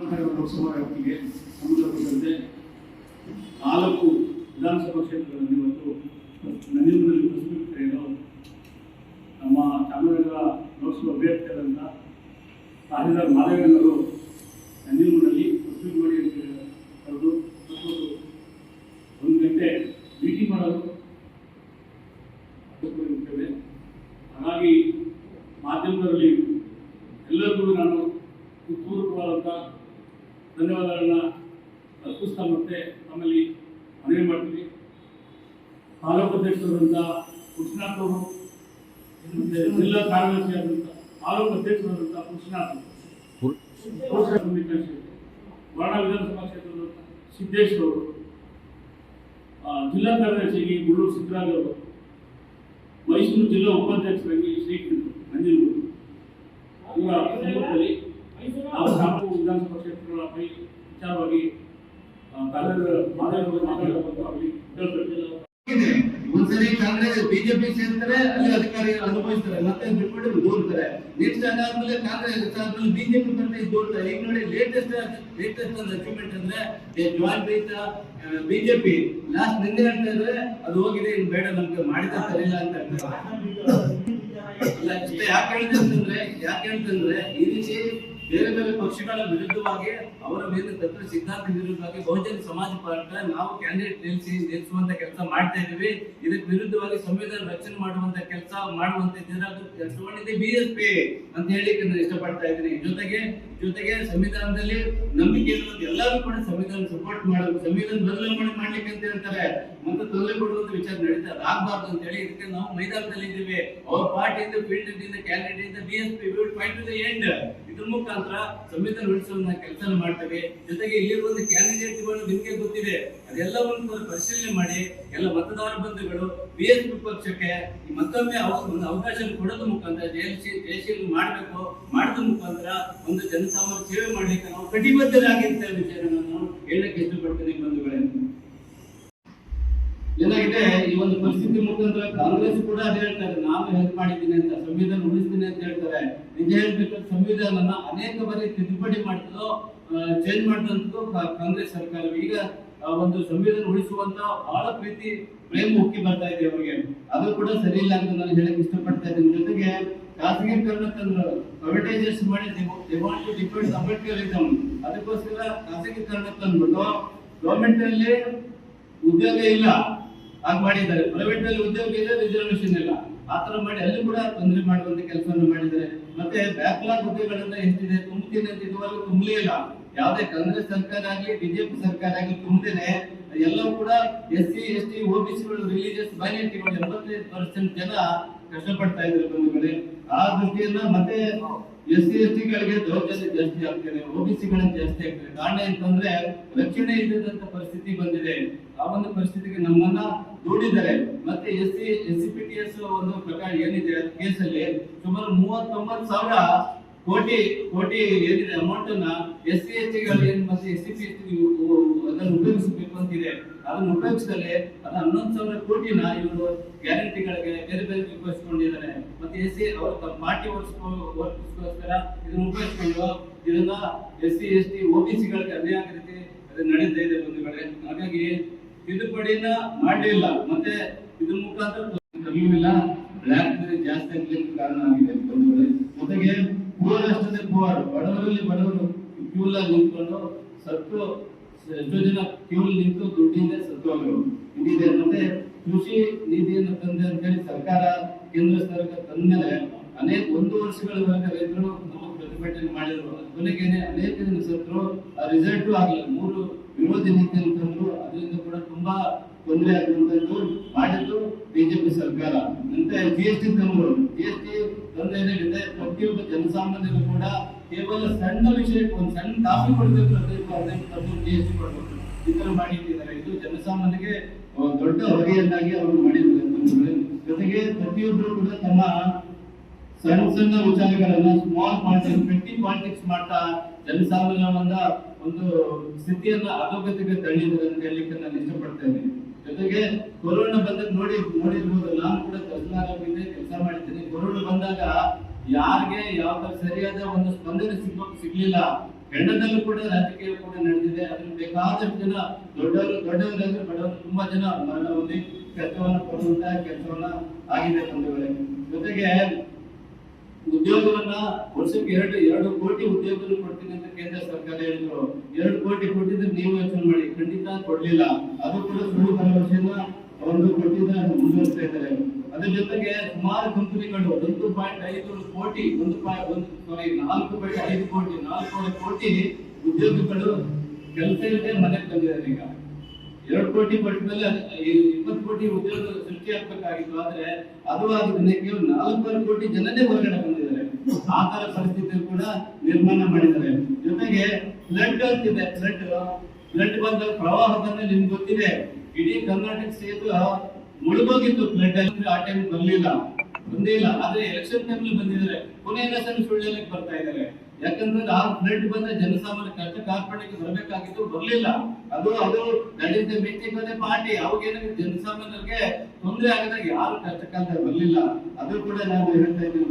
ಲೋಕಸಭಾ ಸಂಬಂಧಪಟ್ಟಂತೆ ನಾಲ್ಕು ವಿಧಾನಸಭಾ ಕ್ಷೇತ್ರಗಳಲ್ಲಿ ಇವತ್ತು ಪ್ರಸ್ತುತ ಕರೆಯಲು ನಮ್ಮ ಚಾಮರಾಜನಗರ ಲೋಕಸಭಾ ಅಭ್ಯರ್ಥಿಯಾದಂಥ ತಹಸೀಲ್ದಾರ್ ಮಾದೇವಣ್ಣವರು ನಂಜನಗೂಡಲ್ಲಿ ಪ್ರಸ್ತುತ ಮಾಡಿ ಕರೆದು ಒಂದು ಗಂಟೆ ಭೇಟಿ ಮಾಡಲು ಹಾಗಾಗಿ ಮಾಧ್ಯಮದಲ್ಲಿ ಎಲ್ಲರಿಗೂ ನಾನು ಹೃತ್ಪೂರ್ವಕವಾದಂಥ ಧನ್ಯವಾದಗಳನ್ನ ಅರ್ಪಿಸ್ತಾ ಮತ್ತೆ ನಮ್ಮಲ್ಲಿ ಮನವಿ ಮಾಡ್ತೀವಿ. ತಾಲೂಕು ಅಧ್ಯಕ್ಷರಾದಂಥ ಕೃಷ್ಣಾಥ್ ಅವರು ಜಿಲ್ಲಾ ಕಾರ್ಯದರ್ಶಿ ಆದಂಥ ತಾಲೂಕು ಅಧ್ಯಕ್ಷರಾದಂಥ ಕೃಷ್ಣಾಥ್ ವರ್ಣ ವಿಧಾನಸಭಾ ಕ್ಷೇತ್ರದ ಸಿದ್ದೇಶ್ ಅವರು ಜಿಲ್ಲಾ ಕಾರ್ಯದರ್ಶಿಯಾಗಿ ಗುಳ್ಳೂರು ಸಿದ್ದರಾಜ್ ಅವರು, ಮೈಸೂರು ಜಿಲ್ಲಾ ಉಪಾಧ್ಯಕ್ಷರಾಗಿ ಶ್ರೀಕೃಷ್ಣ ನಂಜನಗೂಡು ಇವರ ಸಮ್ಮುಖದಲ್ಲಿ ನಾವು ನಾಲ್ಕು ವಿಧಾನಸಭಾ ಕ್ಷೇತ್ರಗಳ ವಿಚಾರವಾಗಿ ಇದೆ. ಒಂದ್ಸರಿ ಕಾಂಗ್ರೆಸ್ ಬಿಜೆಪಿ ಸೇರ್ತಾರೆ ಅಲ್ಲಿ ಅಧಿಕಾರಿ ಅನುಭವಿಸ್ತಾರೆ. ಮತ್ತೆ ಬಿಟ್ಬಿಟ್ಟು ದೂರ್ತಾರೆ. ನೆಕ್ಸ್ಟ್ ಅದಾದ್ಮೇಲೆ ಕಾಂಗ್ರೆಸ್ ಅದಾದ್ಮೇಲೆ ಬಿಜೆಪಿ ಬರ್ತಾ ದೂರ್ತಾರೆ. ಈಗ ನೋಡಿ ಲೇಟೆಸ್ಟ್ ಲೇಟೆಸ್ಟ್ ಒಂದು ಅಚೀವ್ಮೆಂಟ್ ಅಂದ್ರೆ ಜಾಯಿನ್ ವಿತ್ ಬಿಜೆಪಿ. ಲಾಸ್ಟ್ ನಿನ್ನೆ ಹೇಳ್ತಾ ಇದ್ರೆ ಅದು ಹೋಗಿದೆ ಇನ್ನು ಬೇಡ ನಮ್ಗೆ ಮಾಡಿದ ಸರಿಯಿಲ್ಲ ಅಂತ ಹೇಳ್ತಾರೆ. ಯಾಕೆ ಹೇಳ್ತಂದ್ರೆ ಯಾಕೆ ಹೇಳ್ತಂದ್ರೆ ಈ ರೀತಿ ಬೇರೆ ಬೇರೆ ಪಕ್ಷಗಳ ವಿರುದ್ಧವಾಗಿ ಅವರ ಮೇಲೆ ತತ್ವ ಸಿದ್ಧಾಂತ ವಿರುದ್ಧವಾಗಿ ಬಹುಜನ ಸಮಾಜ ಪಾರ್ಟ ನಾವು ಕ್ಯಾಂಡಿಡೇಟ್ ನಿಲ್ಲಿಸಿ, ನಿಲ್ಲಿಸುವಂತ ಕೆಲಸ ಮಾಡ್ತಾ ಇದೀವಿ ಇದಕ್ಕೆ ವಿರುದ್ಧವಾಗಿ ಸಂವಿಧಾನ ರಕ್ಷಣೆ ಮಾಡುವಂತ ಕೆಲಸ ಮಾಡುವಂತ ಕೆಲಸ ಎಸ್ ಬಿಎಸ್ಪಿ ಅಂತ ಹೇಳಿ ನಾನು ಇಷ್ಟಪಡ್ತಾ ಇದ್ದೀನಿ. ಜೊತೆಗೆ ಜೊತೆಗೆ ಸಂವಿಧಾನದಲ್ಲಿ ನಂಬಿಕೆ ಇರುವಂತ ಎಲ್ಲರೂ ಕೂಡ ಸಂವಿಧಾನ ಸಪೋರ್ಟ್ ಮಾಡಬೇಕು ಸಂವಿಧಾನ ಬದಲಾವಣೆ ಮಾಡ್ಲಿಕ್ಕೆ ಅಂತ ಹೇಳ್ತಾರೆ. ಮತ್ತೆ ತೊಂದರೆ ಕೊಡುವಂತ ವಿಚಾರ ನಡೀತಾ ಆಗ್ಬಾರ್ದು ಅಂತ ಹೇಳಿ ಇದಕ್ಕೆ ನಾವು ಮೈದಾನದಲ್ಲಿ ಇದ್ದೀವಿ ಅವ್ರ ಪಾರ್ಟಿಯಿಂದ ಫೀಲ್ಡ್ ಇಂದ ಕ್ಯಾಂಡಿಡೇಟ್ ಇಂದ B S P will fight to the end ಇದ್ರ ಮುಖಾಂತರ ಸಂವಿಧಾನ ಉಳಿಸುವಂತ ಕೆಲಸ ಮಾಡ್ತೇವೆ. ಜೊತೆಗೆ ಇಲ್ಲಿರುವಂತ ಕ್ಯಾಂಡಿಡೇಟ್ಗಳು ನಿಮಗೆ ಗೊತ್ತಿದೆ. ಅದೆಲ್ಲವನ್ನು ಪರಿಶೀಲನೆ ಮಾಡಿ, ಎಲ್ಲ ಮತದಾರ ಬಂಧುಗಳು ಬಿ ಎಸ್ ಪಿ ಪಕ್ಷಕ್ಕೆ ಮತ್ತೊಮ್ಮೆ ಒಂದು ಅವಕಾಶ ಕೊಡೋದ್ರ ಮುಖಾಂತರ ಜಯಶೀಲ ಮಾಡಬೇಕು, ಮಾಡಿದ ಮುಖಾಂತರ ಒಂದು ಜನಸಾಮಾನ್ಯ ಸೇವೆ ಮಾಡ್ಲಿಕ್ಕೆ ನಾವು ಕಟಿಬದ್ಧರಾಗಿರ್ತೇವೆ ವಿಚಾರ ನಾನು ಹೇಳಕ್ಕೆ ಇಷ್ಟಪಡ್ತೇನೆ ಬಂಧುಗಳೇ. ಏನಾಗಿದೆ? ಈ ಒಂದು ಪರಿಸ್ಥಿತಿ ಮುಖಾಂತರ ಕಾಂಗ್ರೆಸ್ ಕೂಡ ಅದೇ ಹೇಳ್ತಾರೆ, ನಾನು ಹೆಲ್ಪ್ ಮಾಡಿದ್ದೀನಿ ಅಂತ ಸಂವಿಧಾನ ಉಳಿಸ್ತೀನಿ ಅಂತ ಹೇಳ್ತಾರೆ. ನಿಜ ಹೇಳ್ಬೇಕಾದ್ರೆ ಸಂವಿಧಾನನ ಅನೇಕ ಬಾರಿ ತಿದ್ದುಪಡಿ ಮಾಡ್ತದೋ ಚೇಂಜ್ ಮಾಡಿದಂತೂ ಕಾಂಗ್ರೆಸ್ ಸರ್ಕಾರ ಈಗ ಒಂದು ಸಂವಿಧಾನ ಉಳಿಸುವಂತ ಬಹಳ ಪ್ರೀತಿ, ಪ್ರೇಮ ಉಕ್ಕಿ ಬರ್ತಾ ಇದೆ ಅವರಿಗೆ. ಅದು ಕೂಡ ಸರಿ ಇಲ್ಲ ಅಂತ ನಾನು ಹೇಳಕ್ ಇಷ್ಟಪಡ್ತಾ ಇದ್ದೀನಿ. ಜೊತೆಗೆ ಖಾಸಗೀಕರಣ ತಂದ್ರು ಪ್ರೈವೇಟೈಸೇಷನ್ ಮಾಡಿ ದೇ ಅದಕ್ಕೋಸ್ಕರ ಖಾಸಗೀಕರಣ ತಂದ್ಬಿಟ್ಟು ಗೌರ್ಮೆಂಟ್ ಅಲ್ಲಿ ಉದ್ಯೋಗ ಇಲ್ಲ. ಹಾಗೆ ಮಾಡಿದ್ದಾರೆ. ಪ್ರೈವೇಟ್ನಲ್ಲಿ ಉದ್ಯೋಗ ಇದೆ ರಿಸರ್ವೇಶನ್ ಇಲ್ಲ. ಆ ತರ ಮಾಡಿ ಅಲ್ಲಿ ಕೂಡ ತೊಂದರೆ ಮಾಡುವಂತ ಕೆಲಸವನ್ನು ಮಾಡಿದ್ದಾರೆ. ಮತ್ತೆ ಬ್ಯಾಕ್ಲಾಗ್ ಹುದ್ದೆಗಳನ್ನ ಎಷ್ಟಿದೆ? ತುಂಬ್ತೀನಿ ಅಂತ ಇದುವರೆಗೂ ತುಂಬಲೇ ಇಲ್ಲ. ಯಾವುದೇ ಕಾಂಗ್ರೆಸ್ ಸರ್ಕಾರ ಆಗಲಿ, ಬಿಜೆಪಿ ಸರ್ಕಾರ ಆಗಲಿ ತುಂಬಿದೆ ಎಲ್ಲವೂ ಕೂಡ ಎಸ್ ಸಿ, ಎಸ್ ಟಿ ಗಳು ರಿಲಿಜಿಯಸ್ ಮೈನಾರಿಟಿಗಳು ಎಂಬತ್ತೈದು ಪರ್ಸೆಂಟ್ ಜನ ಕಷ್ಟಪಡ್ತಾ ಇದ್ರು ಬಂಧುಗಳೇ ಆ ದೃಷ್ಟಿಯಿಂದ ಮತ್ತೆ ಎಸ್ ಸಿ, ಎಸ್ ಟಿಗಳಿಗೆ ದೌರ್ಜನ್ಯ ಜಾಸ್ತಿ ಆಗ್ತದೆ. ಗಳಿಗೆ ಜಾಸ್ತಿ ಆಗ್ತದೆ. ಕಾರಣ ಅಂತಂದ್ರೆ ರಕ್ಷಣೆ ಇಲ್ಲದಂತ ಪರಿಸ್ಥಿತಿ ಬಂದಿದೆ. ಆ ಒಂದು ಪರಿಸ್ಥಿತಿಗೆ ನಮ್ಮನ್ನ ದೂಡಿದ್ದಾರೆ. ಮತ್ತೆ S C S C P T S ಒಂದು ಪ್ರಕಾರ ಏನಿದೆ ಕೇಸಲ್ಲಿ ಸುಮಾರು ಮೂವತ್ತೊಂಬತ್ತು ಸಾವಿರ ಕೋಟಿ ಕೋಟಿ ಏನಿದೆ ಅಮೌಂಟ್ ಅನ್ನ ಎಸ್ ಸಿ ಟಿಗಳು ಏನ್ ಮತ್ತೆ ಎಸ್ ಸಿ ಪಿ ಅದನ್ನು ಉಪಯೋಗಿಸಬೇಕು ಅಂತಿದೆ. ಅದನ್ನು ಉಪಯೋಗಿಸದಲ್ಲಿ ಅದು ಹನ್ನೊಂದು ಸಾವಿರ ಕೋಟಿನ ಇವರು ಗ್ಯಾರಂಟಿಗಳಿಗೆ ಬೇರೆ ಬೇರೆ ಉಪಯೋಗಿಸ್ಕೊಂಡಿದ್ದಾರೆ ಮತ್ತೆ ಎಸ್ ಸಿ ಅವರು ಪಾರ್ಟಿ ವರ್ಕ್ಸ್ಗೋಸ್ಕರ ಇದನ್ನು ಉಪಯೋಗಿಸ್ಕೊಂಡು ಇದನ್ನ S C S T O B ಸಿಗಳಿಗೆ ಅನ್ಯಾಯ ರೀತಿ ಅದು ನಡೀತಾ ಇದೆ ಬಂಧುಗಳೇ. ಹಾಗಾಗಿ ತಿದ್ದುಪಡಿನ ಮಾಡಲಿಲ್ಲ ಮತ್ತೆ ಇದ್ರ ಮುಖಾಂತರ ಕಮ್ಮಿ ಬ್ಲ್ಯಾಕ್ ಜಾಸ್ತಿ ಆಗಲಿಕ್ಕೆ ಕಾರಣ ಆಗಿದೆ ಬಂಧುಗಳೇ. ಜೊತೆಗೆ ಪೂರ್ ಅಷ್ಟೇ ಬಡವರಲ್ಲಿ ಬಡವರು ಕ್ಯೂಲ್ ಆಗಿ ನಿಂತ್ಕೊಂಡು ಸತ್ತು ಎಷ್ಟೋ ಜನ ಕ್ಯೂಲ್ ನಿಂತು ದುಡ್ಡಿಂದ ಸತ್ತು ಇದೆ ಮತ್ತೆ ಕೃಷಿ ನಿಧಿಯನ್ನು ತಂದೆ ಅಂತ ಹೇಳಿ ಸರ್ಕಾರ, ಕೇಂದ್ರ ಸರ್ಕಾರ ತಂದ್ಮೇಲೆ ಅನೇಕ ಒಂದು ವರ್ಷಗಳವರೆಗೆ ರೈತರು ಪ್ರತಿಭಟನೆ ಮಾಡಿದ್ರು. ಕೊನೆಗೆ ಅನೇಕ ಜನ ಸತ್ರು ಆ ರಿಸಲ್ಟ್ ಆಗಲಿಲ್ಲ. ಮೂರು ನೀತಿ ಅಂತಂದ್ರು ಅದರಿಂದ ಕೂಡ ತುಂಬಾ ತೊಂದರೆ ಆಗುವಂತದ್ದು ಮಾಡಿದ್ದು ಬಿಜೆಪಿ ಸರ್ಕಾರ. ಅಂತ ಜಿ ಎಸ್ ಟಿ ತಂದ್ರು ಜಿ ಎಸ್ ಟಿ ತಂದ್ರೆ ಪ್ರತಿಯೊಬ್ಬ ಜನಸಾಮಾನ್ಯರು ಕೂಡ ಕೇವಲ ಸಣ್ಣ ವಿಷಯಕ್ಕೆ ಒಂದು ಸಣ್ಣ ಕಾಫಿ ಕೊಡಬೇಕು ಹದಿನೈದು ಜಿ ಎಸ್ ಟಿ ಕೊಡಬೇಕು. ಈ ತರ ಮಾಡಿಟ್ಟಿದ್ದಾರೆ. ಇದು ಜನಸಾಮಾನ್ಯರಿಗೆ ದೊಡ್ಡ ಹೊರೆಯನ್ನಾಗಿ ಅವರು ಮಾಡಿದ್ದಾರೆ. ಜೊತೆಗೆ ಪ್ರತಿಯೊಬ್ಬರು ಕೂಡ ತಮ್ಮ ಸಣ್ಣ ಸಣ್ಣ ವಿಚಾರಗಳನ್ನ ಸ್ಮಾಲ್ ಪಾಲಿಟಿಕ್ಸ್ ಪೆಟ್ಟಿ ಪಾಲಿಟಿಕ್ಸ್ ಮಾಡ್ತಾ ಜನಸಾಮಾನ್ಯವನ್ನ ಒಂದು ಸ್ಥಿತಿಯನ್ನ ಅಧೋಗತಿಗೆ ಅಂತ ಹೇಳಲಿಕ್ಕೆ ನಾನು ಇಷ್ಟಪಡ್ತೇನೆ. ಜೊತೆಗೆ ಕೊರೋನಾ ಬಂದಾಗ ನೋಡಿ ನೋಡಿರ್ಬೋದು ನಾನು ಕೂಡ ತಹಸೀಲ್ದಾರ್ ಕೆಲಸ ಮಾಡ್ತೀನಿ. ಕೊರೋನಾ ಬಂದಾಗ ಯಾರಿಗೆ ಯಾವ ತರ ಸರಿಯಾದ ಒಂದು ಸ್ಪಂದನೆ ಸಿಗ್ಬೇಕು ಸಿಗ್ಲಿಲ್ಲ. ಹೆಣ್ಣದಲ್ಲೂ ಕೂಡ ರಾಜಕೀಯ ಕೂಡ ನಡೆದಿದೆ. ಅದ್ರಲ್ಲಿ ಬೇಕಾದಷ್ಟು ಜನ, ದೊಡ್ಡವರು, ದೊಡ್ಡವರಾದ್ರೆ ಬಡವರು, ತುಂಬಾ ಜನ ಮರಣ ಹೊಂದಿ ಕೆಲಸವನ್ನ ಕೊಡುವಂತಹ ಕೆಲಸವನ್ನ ಆಗಿದೆ ತಂದೆಗಳೇ ಜೊತೆಗೆ ಉದ್ಯೋಗವನ್ನ ವರ್ಷಕ್ಕೆ ಎರಡು ಎರಡು ಕೋಟಿ ಉದ್ಯೋಗ ಕೊಡ್ತೀನಿ ಅಂತ ಕೇಂದ್ರ ಸರ್ಕಾರ ಹೇಳಿದ್ರು. ಎರಡು ಕೋಟಿ ಕೊಟ್ಟಿದ್ರೆ ನೀವು ಯೋಚನೆ ಮಾಡಿ. ಖಂಡಿತ ಕೊಡ್ಲಿಲ್ಲ. ಅದು ಕೂಡ ಸುಳ್ಳು ಭರವಸೆಯನ್ನ ಅವರು ಕೊಟ್ಟಿದ್ದ ಮುಂದುವರಿಸ್ತಾ ಇದ್ದಾರೆ. ಅದ್ರ ಜೊತೆಗೆ ಸುಮಾರು ಕಂಪನಿಗಳು ಒಂದು ಪಾಯಿಂಟ್ ಐದು ಕೋಟಿ, ಒಂದು ಪಾಯಿಂಟ್ ಒಂದು ಸಾರಿ ನಾಲ್ಕು ಪಾಯಿಂಟ್ ಐದು ಕೋಟಿ, ನಾಲ್ಕು ಕೋಟಿ ಉದ್ಯೋಗಗಳು ಕೆಲಸ ಇಲ್ಲದೆ ಮನೆಗೆ ತಂದಿದ್ದಾರೆ ಈಗ. ಎರಡು ಕೋಟಿ ಪಟ್ಟದಲ್ಲಿ ಇಪ್ಪತ್ತು ಕೋಟಿ ಉದ್ಯೋಗ ಸೃಷ್ಟಿ ಆಗ್ಬೇಕಾಗಿತ್ತು ಆದ್ರೆ ಅದು ಆಗಿದ್ದೇನೆ ಕೇವಲ ನಾಲ್ಕೂವರೆ ಕೋಟಿ ಜನನೇ ಹೊರಗಡೆ ಬಂದಿದ್ದಾರೆ. ಆ ತರ ಪರಿಸ್ಥಿತಿ ಕೂಡ ನಿರ್ಮಾಣ ಮಾಡಿದ್ದಾರೆ. ಜೊತೆಗೆ ಫ್ಲಡ್ ಅಂತಿದೆ. ಫ್ಲಡ್ ಫ್ಲಡ್ ಬಂದ ಪ್ರವಾಹ ಬಂದ ನಿಮ್ಗೆ ಗೊತ್ತಿದೆ, ಇಡೀ ಕರ್ನಾಟಕ ಸ್ಟೇಟ್ ಮುಳುಗೋಗಿತ್ತು ಫ್ಲಡ್ ಅಲ್ಲಿ. ಆ ಟೈಮ್ ಬರ್ಲಿಲ್ಲ ಬಂದೇ ಇಲ್ಲ. ಆದ್ರೆ ಎಲೆಕ್ಷನ್ ಟೈಮ್ ಬಂದಿದ್ದಾರೆ. ಕೊನೆ ಎಲೆಕ್ಷನ್ ಸುಳ್ಳು ಬರ್ತಾ ಇದ್ದಾರೆ. ಯಾಕಂದ್ರೆ ಆ ಫ್ಲಡ್ ಬಂದ ಜನಸಾಮಾನ್ಯ ಕಷ್ಟ ಕಾರ್ಪಣ್ಯಕ್ಕೆ ಬರಬೇಕಾಗಿತ್ತು, ಬರ್ಲಿಲ್ಲ. ಅದು ಅದು ನಡೆದ ಮೀಟಿಂಗ್ ಅದೇ ಪಾರ್ಟಿ. ಅವಾಗ ಜನಸಾಮಾನ್ಯರಿಗೆ ತೊಂದರೆ ಆಗದಾಗ ಯಾರು ಕಷ್ಟ ಕಾಲದಲ್ಲಿ ಬರ್ಲಿಲ್ಲ. ಅದು ಕೂಡ ನಾನು ಹೇಳ್ತಾ ಇದ್ದೀವಿ